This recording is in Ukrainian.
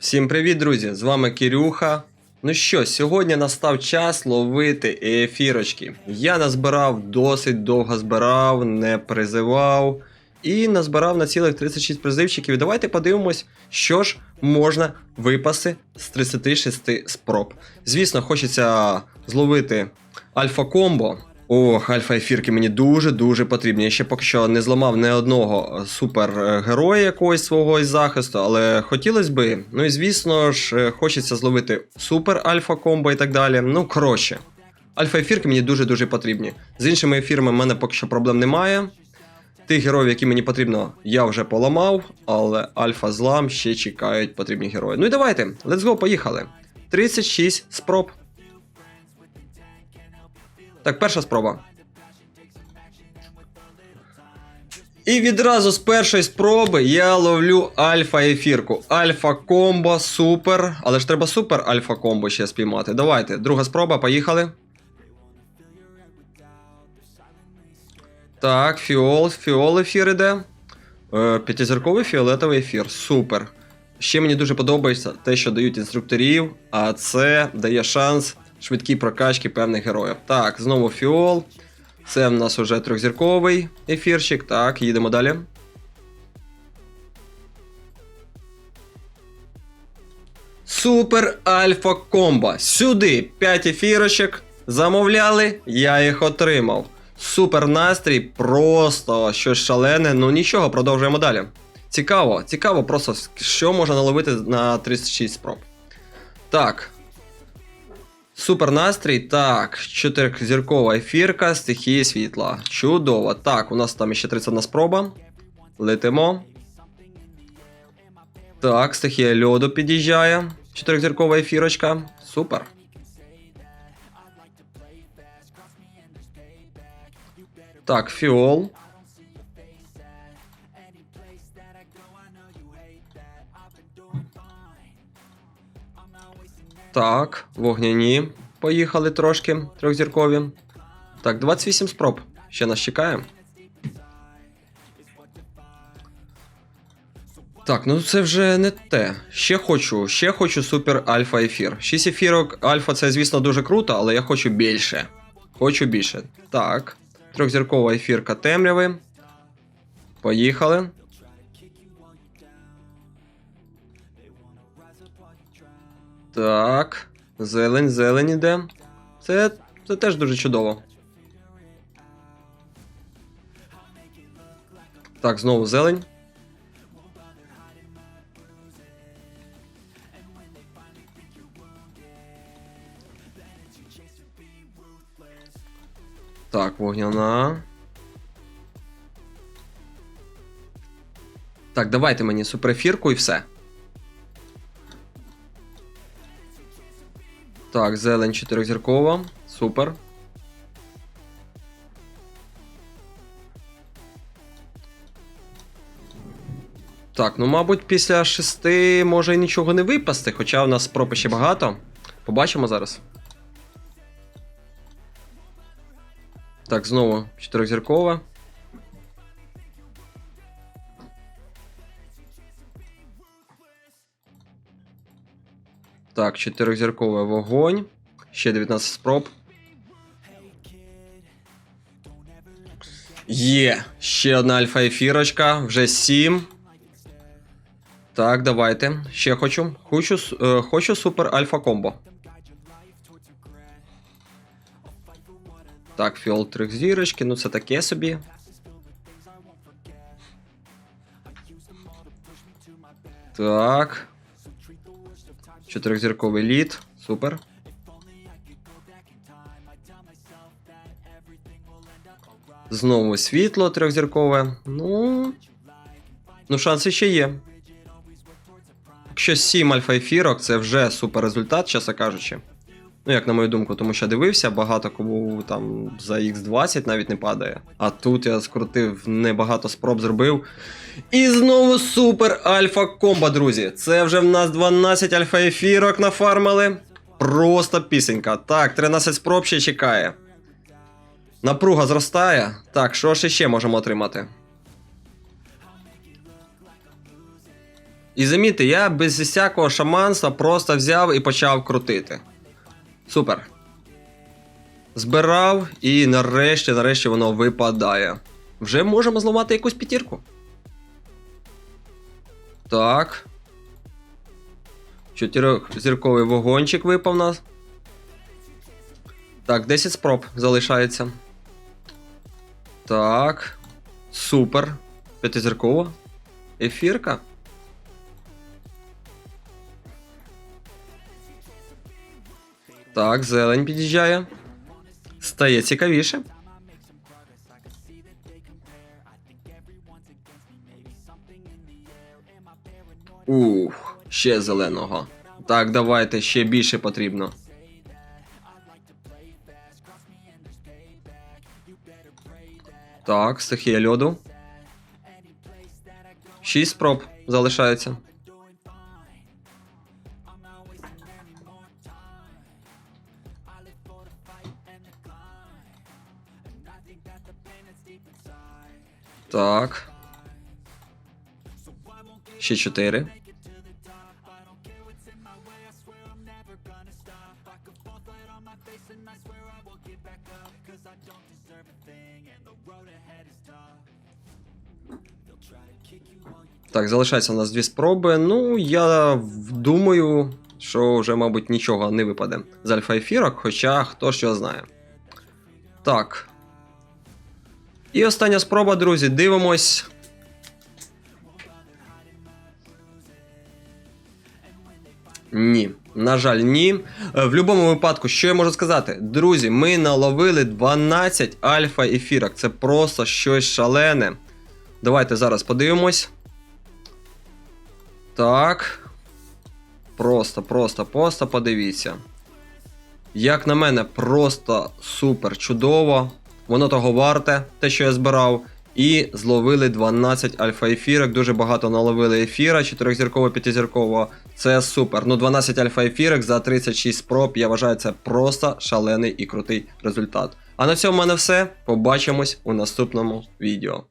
Всім привіт, друзі! З вами Кирюха. Ну що, сьогодні настав час ловити ефірочки. Я назбирав досить довго збирав, не призивав. І назбирав на цілих 36 призивчиків. Давайте подивимось, що ж можна випасти з 36 спроб. Звісно, хочеться зловити альфа-комбо. Ох, альфа-ефірки мені дуже-дуже потрібні. Я ще поки що не зламав ні одного супергероя якогось свого із захисту, але хотілося би. Ну і звісно ж, е, хочеться зловити супер альфа-комбо і так далі. Ну, коротше, альфа-ефірки мені дуже-дуже потрібні. З іншими ефірами в мене поки що проблем немає. Тих героїв, які мені потрібно, я вже поламав, але альфа-злам ще чекають потрібні герої. Ну і давайте, let's go, поїхали. 36 спроб. Так, перша спроба. І відразу з першої спроби я ловлю альфа-ефірку. Альфа-комбо, супер. Але ж треба супер альфа-комбо ще спіймати. Давайте, друга спроба, поїхали. Так, фіол, фіол ефір іде. Е, п'ятизірковий фіолетовий ефір. Супер. Ще мені дуже подобається те, що дають інструкторів, а це дає шанс швидкій прокачки певних героїв. Так, знову фіол. Це в нас уже трьохзірковий ефірчик. Так, їдемо далі. Супер Альфа Комбо. Сюди 5 ефірочок. Замовляли, я їх отримав. Супер настрій, просто щось шалене. Ну нічого, продовжуємо далі. Цікаво, цікаво, просто що можна наловити на 36 спроб. Так. Супер настрій. Так, чотиризіркова ефірка, стихії світла. Чудово. Так, у нас там ще 31 спроба. Летимо. Так, стихія льоду під'їжджає. Чотиризіркова ефірочка. Супер. Так, фіол. Так, вогняні. Поїхали трошки, трьохзіркові. Так, 28 спроб. Ще нас чекає. Так, ну це вже не те. Ще хочу, ще хочу супер альфа ефір. 6 ефірок альфа це, звісно, дуже круто, але я хочу більше. Хочу більше. Так. Трьохзіркова ефірка темряви. Поїхали. Так. Зелень, зелень іде. Це, це теж дуже чудово. Так, знову зелень. Так, вогняна. Так, давайте мені суперефірку і все. Так, зелень чотирьохзіркова. Супер. Так, ну мабуть, після шести може і нічого не випасти, хоча у нас спроб ще багато. Побачимо зараз. Так, знову чотирьохзіркова. Так, чотирьохзірковий вогонь. Ще 19 спроб. Є! Ще одна альфа-ефірочка, вже 7. Так, давайте. Ще хочу. Хочу, е, хочу супер альфа-комбо. Так, фіол трьох зірочки, ну це таке собі. Так. Чотирьохзірковий лід. Супер. Знову світло трьохзіркове. Ну. Ну, шанси ще є. Якщо 7 альфа-ефірок, це вже супер результат, чесно кажучи. Ну, як на мою думку, тому що дивився, багато кому там за X20 навіть не падає. А тут я скрутив небагато спроб зробив. І знову супер альфа комбо, друзі. Це вже в нас 12 альфа ефірок нафармили. Просто пісенька. Так, 13 спроб ще чекає. Напруга зростає. Так, що ж ще можемо отримати? І замітьте, я без всякого шаманства просто взяв і почав крутити. Супер. Збирав і нарешті, нарешті воно випадає. Вже можемо зламати якусь п'ятірку. Так. Чотирьохзірковий вогончик випав нас. Так, 10 спроб залишається. Так. Супер. П'ятизіркова. Ефірка. Так, зелень під'їжджає. Стає цікавіше. Ух, ще зеленого. Так, давайте, ще більше потрібно. Так, стихія льоду. Шість спроб залишається. Так. Ще чотири. Так, залишається у нас дві спроби. Ну, я думаю, що вже, мабуть, нічого не випаде з альфа ефірок, хоча хто що знає. Так. І остання спроба, друзі, дивимось. Ні, на жаль, ні. Е, В будь-якому випадку, що я можу сказати? Друзі, ми наловили 12 альфа ефірок. Це просто щось шалене. Давайте зараз подивимось. Так. Просто, просто, просто подивіться. Як на мене, просто супер чудово. Воно того варте, те, що я збирав. І зловили 12 альфа-ефірок. Дуже багато наловили ефіра, 4-зіркового, 5-зіркового. Це супер. Ну, 12 альфа-ефірок за 36 проб. Я вважаю, це просто шалений і крутий результат. А на цьому в мене все. Побачимось у наступному відео.